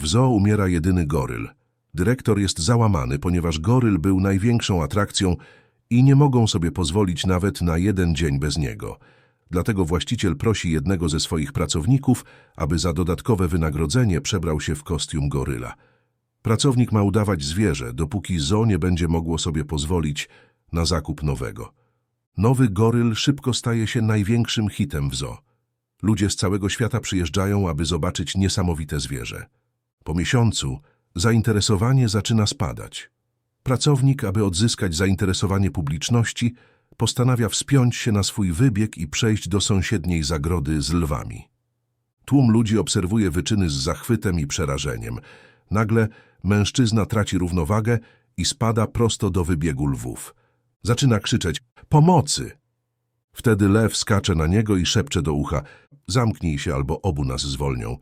W zoo umiera jedyny goryl. Dyrektor jest załamany, ponieważ goryl był największą atrakcją i nie mogą sobie pozwolić nawet na jeden dzień bez niego. Dlatego właściciel prosi jednego ze swoich pracowników, aby za dodatkowe wynagrodzenie przebrał się w kostium goryla. Pracownik ma udawać zwierzę, dopóki zoo nie będzie mogło sobie pozwolić na zakup nowego. Nowy goryl szybko staje się największym hitem w zoo. Ludzie z całego świata przyjeżdżają, aby zobaczyć niesamowite zwierzę. Po miesiącu zainteresowanie zaczyna spadać. Pracownik, aby odzyskać zainteresowanie publiczności, postanawia wspiąć się na swój wybieg i przejść do sąsiedniej zagrody z lwami. Tłum ludzi obserwuje wyczyny z zachwytem i przerażeniem. Nagle mężczyzna traci równowagę i spada prosto do wybiegu lwów. Zaczyna krzyczeć pomocy! Wtedy lew skacze na niego i szepcze do ucha zamknij się albo obu nas zwolnią.